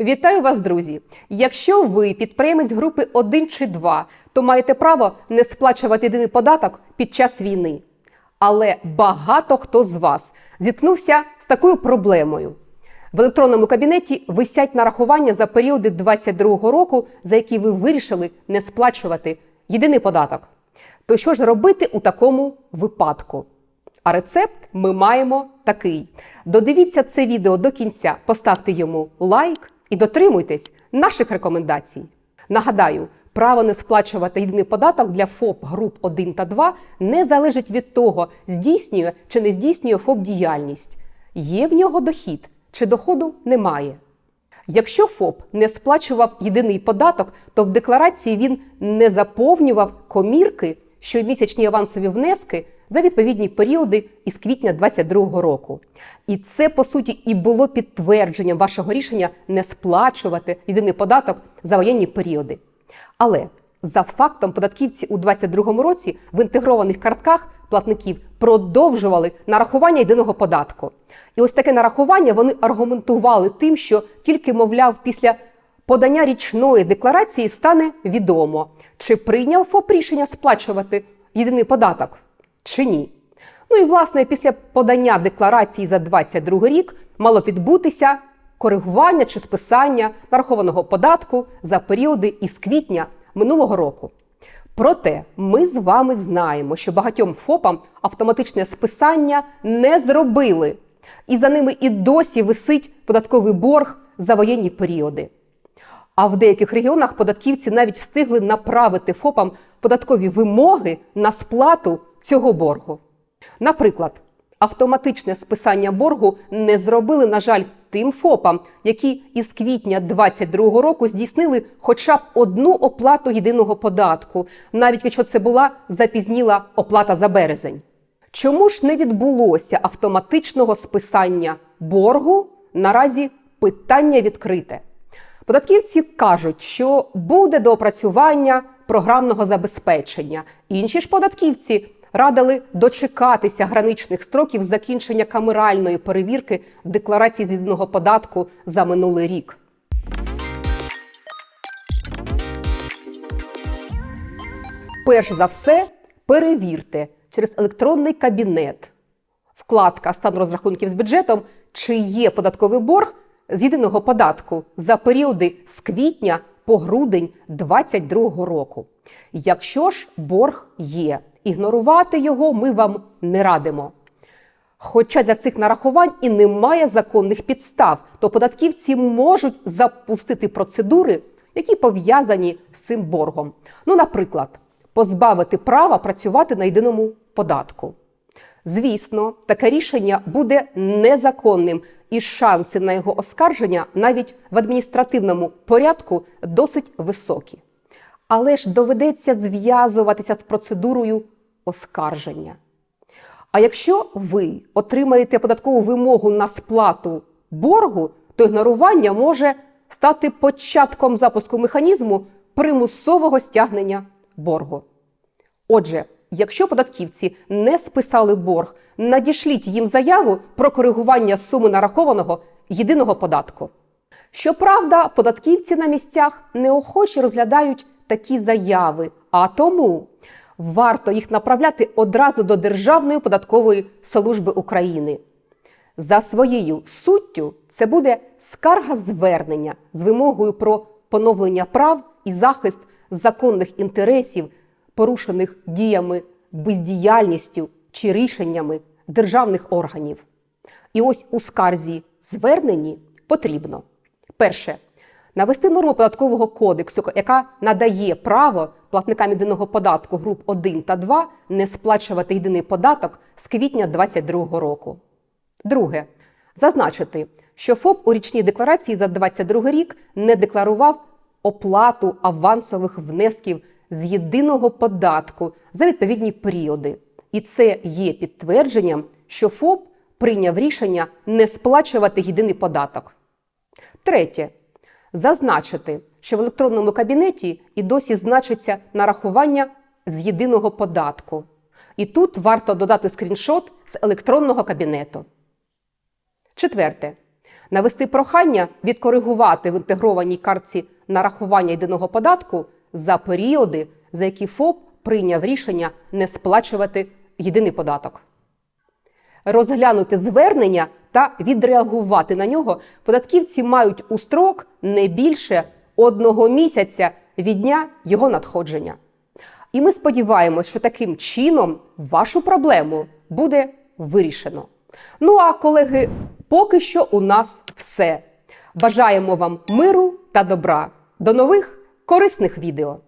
Вітаю вас, друзі! Якщо ви підприємець групи 1 чи 2, то маєте право не сплачувати єдиний податок під час війни. Але багато хто з вас зіткнувся з такою проблемою. В електронному кабінеті висять нарахування за періоди 2022 року, за які ви вирішили не сплачувати єдиний податок. То що ж робити у такому випадку? А рецепт ми маємо такий: додивіться це відео до кінця, поставте йому лайк і дотримуйтесь наших рекомендацій. Нагадаю, право не сплачувати єдиний податок для ФОП груп 1 та 2 не залежить від того, здійснює чи не здійснює ФОП діяльність. Є в нього дохід чи доходу немає. Якщо ФОП не сплачував єдиний податок, то в декларації він не заповнював комірки щомісячні авансові внески за відповідні періоди із квітня 2022 року. І це по суті і було підтвердженням вашого рішення не сплачувати єдиний податок за воєнні періоди. Але за фактом податківці у 2022 році в інтегрованих картках платників продовжували нарахування єдиного податку. І ось таке нарахування вони аргументували тим, що тільки, мовляв, після подання річної декларації стане відомо, чи прийняв ФОП рішення сплачувати єдиний податок чи ні. Ну і власне після подання декларації за 2022 рік мало відбутися коригування чи списання нарахованого податку за періоди із квітня минулого року. Проте ми з вами знаємо, що багатьом ФОПам автоматичне списання не зробили, і за ними і досі висить податковий борг за воєнні періоди. А в деяких регіонах податківці навіть встигли направити ФОПам податкові вимоги на сплату цього боргу. Наприклад, автоматичне списання боргу не зробили, на жаль, тим ФОПам, які із квітня 2022 року здійснили хоча б одну оплату єдиного податку, навіть якщо це була запізніла оплата за березень. Чому ж не відбулося автоматичного списання боргу? Наразі питання відкрите. Податківці кажуть, що буде доопрацювання програмного забезпечення. Інші ж податківці радили дочекатися граничних строків закінчення камеральної перевірки декларації з єдиного податку за минулий рік. Перш за все, перевірте через електронний кабінет вкладка стан розрахунків з бюджетом, чи є податковий борг з єдиного податку за періоди з квітня по грудень 2022 року. Якщо ж борг є, ігнорувати його ми вам не радимо. Хоча для цих нарахувань і немає законних підстав, то податківці можуть запустити процедури, які пов'язані з цим боргом. Ну, наприклад, позбавити права працювати на єдиному податку. Звісно, таке рішення буде незаконним, і шанси на його оскарження навіть в адміністративному порядку досить високі. Але ж доведеться зв'язуватися з процедурою оскарження. А якщо ви отримаєте податкову вимогу на сплату боргу, то ігнорування може стати початком запуску механізму примусового стягнення боргу. Отже, якщо податківці не списали борг, надішліть їм заяву про коригування суми нарахованого єдиного податку. Щоправда, податківці на місцях неохоче розглядають такі заяви, а тому варто їх направляти одразу до Державної податкової служби України. За своєю суттю це буде скарга звернення з вимогою про поновлення прав і захист законних інтересів, порушених діями, бездіяльністю чи рішеннями державних органів. І ось у скарзі зверненні потрібно перше навести норму податкового кодексу, яка надає право платникам єдиного податку груп 1 та 2 не сплачувати єдиний податок з квітня 2022 року. Друге, зазначити, що ФОП у річній декларації за 2022 рік не декларував оплату авансових внесків з єдиного податку за відповідні періоди. І це є підтвердженням, що ФОП прийняв рішення не сплачувати єдиний податок. Третє. Зазначити, що в електронному кабінеті і досі значиться нарахування з єдиного податку. І тут варто додати скріншот з електронного кабінету. Четверте. навести прохання відкоригувати в інтегрованій картці нарахування єдиного податку за періоди, за які ФОП прийняв рішення не сплачувати єдиний податок. Розглянути звернення та відреагувати на нього податківці мають у строк не більше одного місяця від дня його надходження. І ми сподіваємось, що таким чином вашу проблему буде вирішено. Ну а колеги, поки що у нас все. Бажаємо вам миру та добра. До нових корисних відео!